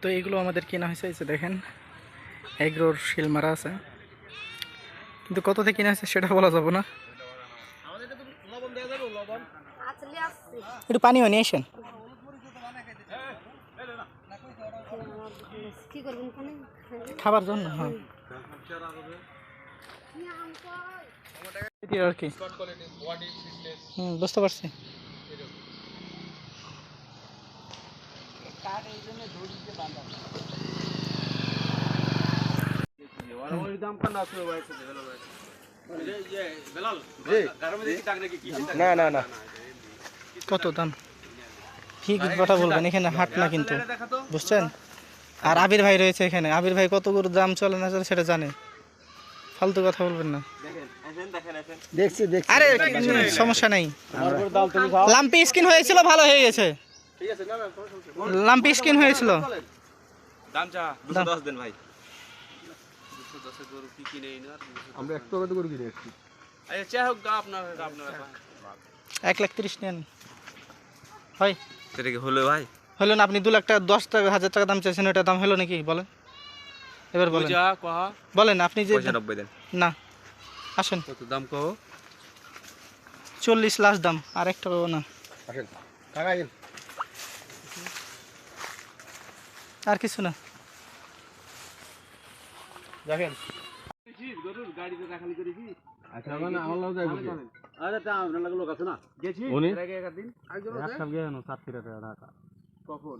তো এইগুলো আমাদের কেনা হয়েছে এই যে দেখেন। এগ্রোর শিল মারা আছে। কিন্তু কত থেকে কিনা হয়েছে সেটা বলা যাবে না। একটু পানিও নিয়ে আসেন। খাবার জন্য হ্যাঁ। আর কি। হুম বুঝতে পারছি। না না না। কত দাম? ঠিক কথা বলবেন এখানে হাট না কিন্তু বুঝছেন? আর আবির ভাই রয়েছে এখানে। আবির ভাই কত করে দাম চলে না চলে সেটা জানে। ফালতু কথা বলবেন না। দেখছি দেখছি। আরে সমস্যা নাই। লাম্পি স্কিন হয়েছিল ভালো হয়ে গেছে। লাম্পি স্কিন হয়েছিল। দাম চা দুশো দশ দেন ভাই। দুশো দশে গরু কি কিনে আমরা একটু কত করে কিনে এসেছি। আচ্ছা চা হোক আপনার আপনার এক লাখ তিরিশ নেন। হয়। সেটা কি হলো ভাই? হলো না আপনি দু লাখ টাকা দশ টাকা হাজার টাকা দাম চাইছেন ওটা দাম হলো নাকি? বলেন। এবার বলেন। যা বলেন আপনি যে নব্বই দেন। না আসেন। কত দাম কহ চল্লিশ লাস্ট দাম আর এক টাকাও না। আসেন। টাকা আর কিছু না। দেখেন। গরুর গাড়িতে রাখালি করেছি আচ্ছা মানে আমার লাভ আরে তা আপনার লাগে লোক আছে না। গেছি উনি? এর আগে একদিন একসাল গিয়ে না সাত কিলো ঢাকা। কখন?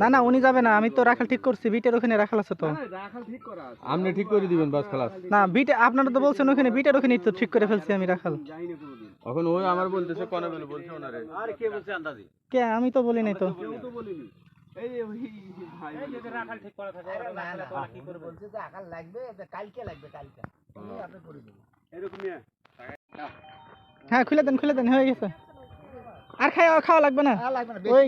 না না উনি যাবে না আমি তো রাখাল ঠিক করছি বিটের ওখানে রাখাল আছে তো। রাখাল ঠিক করা আছে। আপনি ঠিক করে দিবেন বাস খালাস। না বিটে আপনারা তো বলছেন ওখানে বিটের ওখানে তো ঠিক করে ফেলছি আমি রাখাল। এখন ওই আমার বলতেছে কনে বলে বলছে ওনারে। আর কে বলছে আন্দাজি? কে আমি তো বলি নাই তো। কেউ তো বলিনি। এই ওই ভাই রাখাল ঠিক করা থাকে এরকম নিয়ে। হ্যাঁ খুলে দেন খুলে দেন হয়ে গেছে। আর খাওয়া খাওয়া লাগবে না ওই।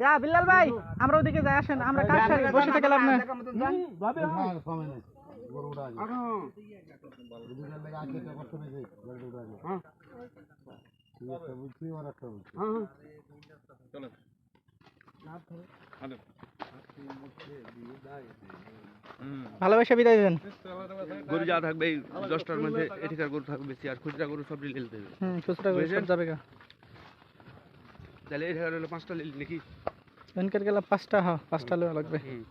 ইয়া, বিল্লাল ভাই আমরা ওদিকে যাই আসেন। আমরা সারি বসে থেকে লাভ না। ভালোবাসা বিদায় দেন। গরু যা থাকবে এই দশটার মধ্যে এঠিকার গরু থাকবে বেশি আর খুচরা গরু সব লিলে দেবে। হুম খুচরা সব যাবে গা। তাহলে এঠিকার হলো পাঁচটা লিল নাকি? এনকার গেলে পাঁচটা হ্যাঁ পাঁচটা লোক লাগবে। হুম।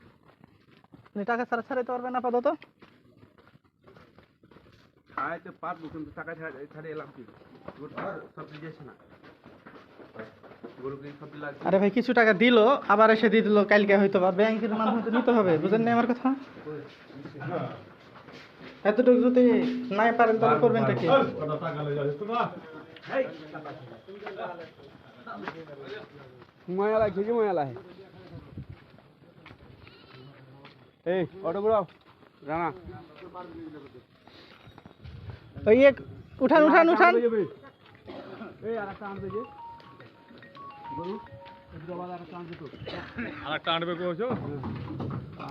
টাকা ছাড়া ছাড়াইতে পারবেন আপাতত? পারব কিন্তু টাকা ছাড়া ছাড়ে এলাম কি? গরু সবজি যাচ্ছে না। আরে ভাই কিছু টাকা দিল আবার এসে দিয়ে দিল কালকে হয়তো বা ব্যাংকের মাধ্যমে তো নিতে হবে বুঝেন না আমার কথা? এতটুকু যদি নাই পারেন তাহলে করবেনটা কি? ময়া লাগছে কি ময়া লাগে এই অটো ঘুরাও রানা। ওই এক উঠান উঠান উঠান। এই আর একটা আনবে যে গরু একটু আবার আর একটা আনবে তো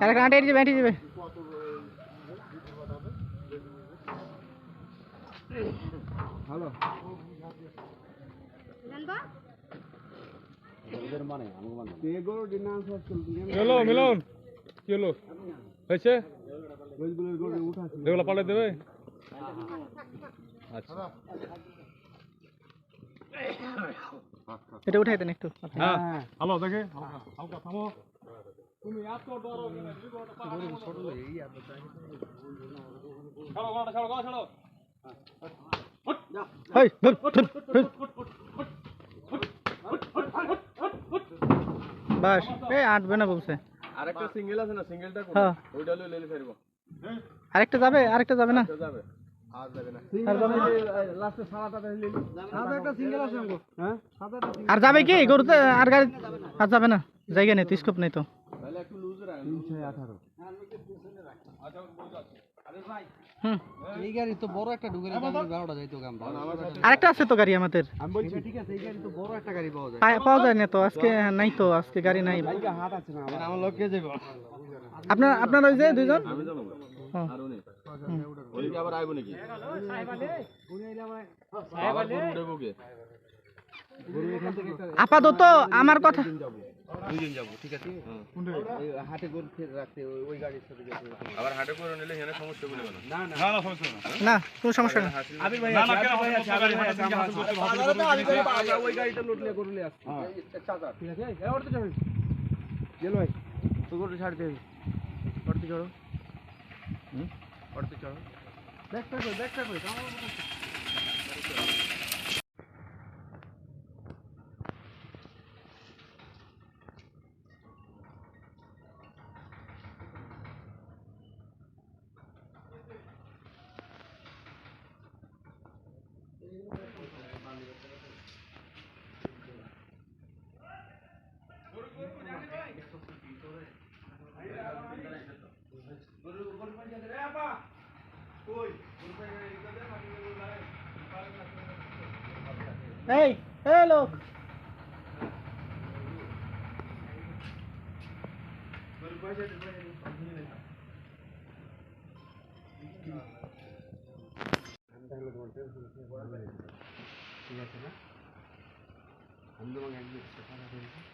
আর একটা আঁটে যাবে আঁটে যাবে হ্যালো জানবা ডিনান্স মিলন হয়েছে? উঠাছে এগুলো পাল্টে দেবে? আচ্ছা। এটা উঠাই দেন একটু। হ্যাঁ। হ্যালো দেখে। হালকা হালকা থামো। তুমি এত ডরো কেন? জীবনটা পাহাড়ে করো। ছাড়ো গলাটা ছাড়ো গলা ছাড়ো। হেই, ধুর, ধুর, ধুর। বাস এই আটবে না বলছে। আর একটা সিঙ্গেল আছে না? সিঙ্গেলটা হ্যাঁ। ওইটা ফেরবো। আরেকটা যাবে আরেকটা যাবে না? যাবে। আর যাবে না আর যাবে না? লাস্টে সারাটা দিলি সাদা একটা সিঙ্গেল আছে আমগো হ্যাঁ সাদা একটা আর যাবে কি গরুতে আর গাড়ি আর যাবে না জায়গা নেই তো স্কোপ নেই তো তাহলে একটু লুজ রাখ 318 হুম এই গাড়ি তো বড় একটা ঢুকে বারোটা যাইতো কাম আরেকটা আছে তো গাড়ি আমাদের আমি বলছি ঠিক আছে এই গাড়ি তো বড় একটা গাড়ি পাওয়া যায় পায়- পাওয়া যায় না তো আজকে নাই তো আজকে গাড়ি নাই হাট আছে না আমার লোক কে যাবো আপনার আপনার ওই যে দুইজন হ্যাঁ। আবার আইব নাকি? আপাতত আমার কথা দুইজন যাব। ঠিক আছে? হাটে গরু রাখতে ওই গাড়ির সাথে আবার হাটে করে নিলে এখানে সমস্যা বলে না না। না সমস্যা না। না কোনো সমস্যা নেই না না কেন হাসিল করতে গাড়ি ভাড়া দিন হাসিল করতে হাসিল করতে ওই গাড়িটা লুটলে গরু নিয়ে আসছি ঠিক আছে? এই ওরতে যাবে গেল ভাই তো গরু ছাড়তে হবে ওরতে চড়ো। হুম? ওরতে চড়ো দেখতে কই দেখতে কই এই এই লোক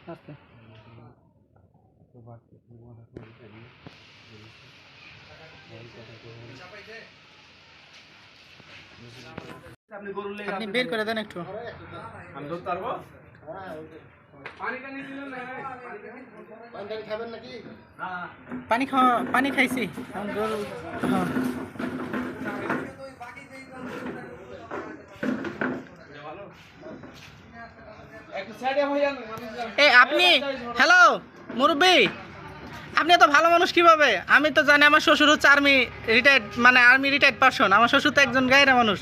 আচ্ছা আপনি বের করে দেন একটু। আমি ধরতে পারব? পানি খাওয়া পানি খাইছি। হ্যাঁ। আপনি হ্যালো মুরব্বী আপনি এত ভালো মানুষ কীভাবে? আমি তো জানি আমার শ্বশুর হচ্ছে আর্মি রিটায়ার্ড মানে আর্মি রিটায়ার্ড পারসন আমার শ্বশুর তো একজন গায়েরা মানুষ।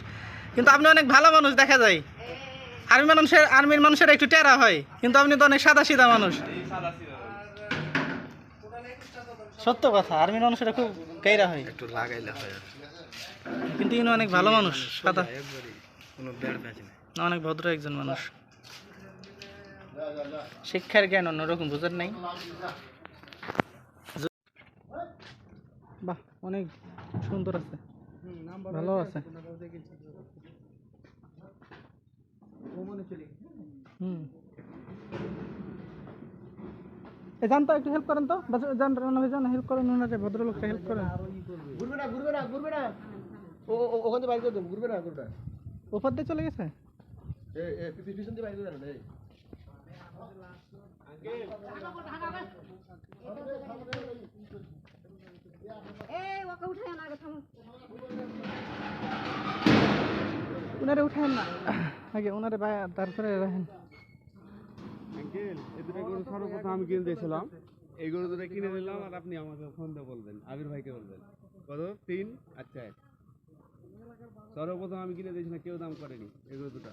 কিন্তু আপনি অনেক ভালো মানুষ দেখা যায়। আর্মি মানুষের আর্মির মানুষের একটু টেরা হয় কিন্তু আপনি তো অনেক সাদা সিধা মানুষ। সত্য কথা আর্মির মানুষেরা খুব গাইরা হয়। একটু লাগাইলে হয় কিন্তু ইনি অনেক ভালো মানুষ সাদা। কোনো ব্যাড ম্যাচ না, অনেক ভদ্র একজন মানুষ। শিক্ষার জ্ঞান অন্যরকম বুঝেন নাই? বাহ অনেক সুন্দর আছে। ভালো আছে। যান তো একটু হেল্প করেন তো? বাস যান ভাই যান হেল্প করেন ওনারে ভদ্রলোকটা হেল্প করেন। ঘুরবে না ঘুরবে না ঘুরবে না। ও ও- ওখান থেকে বাইর দেবো ঘুরবে না ঘুরবে। না ওপর দিয়ে চলে গেছে? এ এ পিছন দিয়ে বাইর দেন এই। এই ওকে উঠে না আগে থামো। ওনারে উঠেন না। আগে ওনারে তারপরে রাখেন। আঙ্কেল এই দুটো গরু সর্বপ্রথম আমি কিনে দিয়েছিলাম এই গরু দুটো কিনে দিলাম আর আপনি আমাকে ফোন দিয়ে বলবেন আবির ভাইকে বলবেন। কত? তিন? আচ্ছা সর্বপ্রথম আমি কিনে দিয়েছিলাম কেউ দাম করেনি এই গরু দুটো।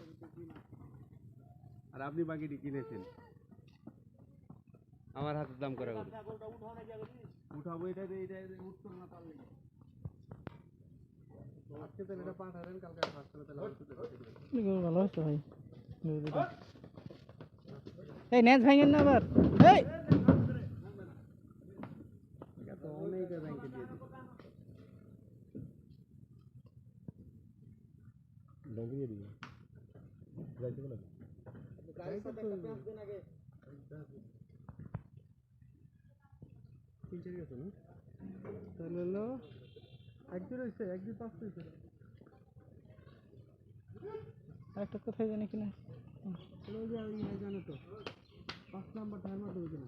আর আপনি বাকিটি কিনেছেন। আমার হাতের দাম করা গরু। উঠাবো এটা উঠতো না পারলে আজকে তো এটা পাঠাবেন কালকে হাসপাতালে তাহলে এই গরু ভালো হচ্ছে ভাই গরু দুটো। এই ন্যাচ ভাঙেন না আবার এই এত অনেক ব্যাংকে দিয়ে দিই ব্যাংকে দিয়ে দিই তাহলে হলো একদিন হয়েছে একদিন পাঁচ হয়েছে একটা কোথায় জানি কিনা জানো তো। পাঁচ নাম্বার টাইম মাধ্যমে কিনা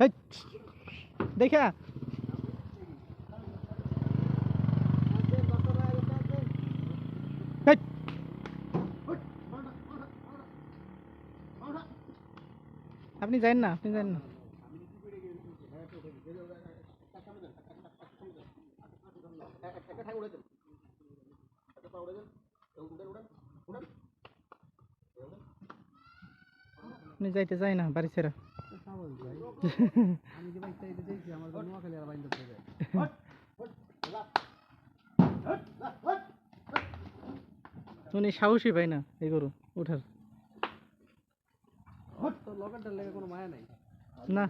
হেই, দেখা। হেই। আপনি যান না আপনি যান না। আপনি যাইতে চাই না বাড়ি ছেড়া? আমি যে বাইক চাইতে চাইছি আমার তো নোয়াখালী আর বাইন্দা পড়ে যায় উনি সাহসী পাই না এই গরু উঠার। তো লকেটটার লেগে কোনো মায়া নাই। না।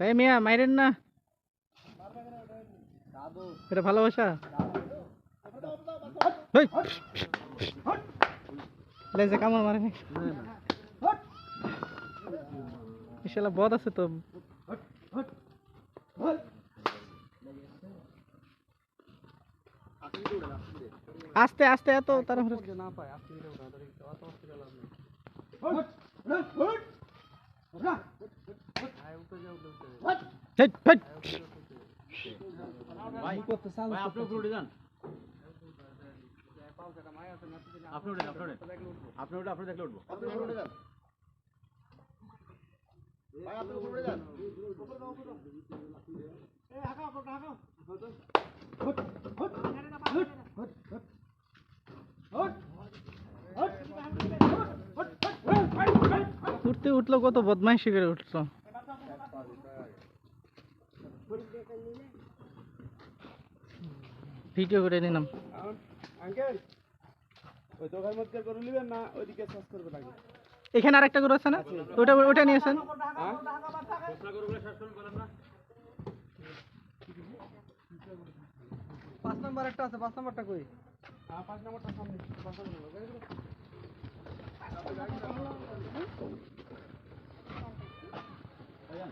এই মিয়া মাইরেন না। এটা ভালোবাসা! লেজে কামড় মারে? ইশালা বদ আছে তো। আস্তে আস্তে এত যে না পায় আপনি এটা ওটা ধরে অত অস্থির লাভ নেই আয় উঠে যাও উঠে যাও হেই, হেই! আপনি উপরে উঠে যান পাউচাটা মায়া আছে না আপনি উঠে আপনি উঠে আপনি উঠে আপনি দেখলে উঠবো উঠতে উঠল কত বদমাইশি করে উঠল। ভিডিও করে নিলাম। আঙ্কেল ওই দোকান মধ্যে করে নেবেন না ওইদিকে সার্চ করবে লাগে। এখানে আরেকটা গরু আছে না? ওটা ওটা নিয়েছেন পাঁচ নাম্বার একটা আছে পাঁচ নাম্বারটা কই? হ্যাঁ পাঁচ নাম্বারটা সামনে পাঁচ নাম্বার 哎呀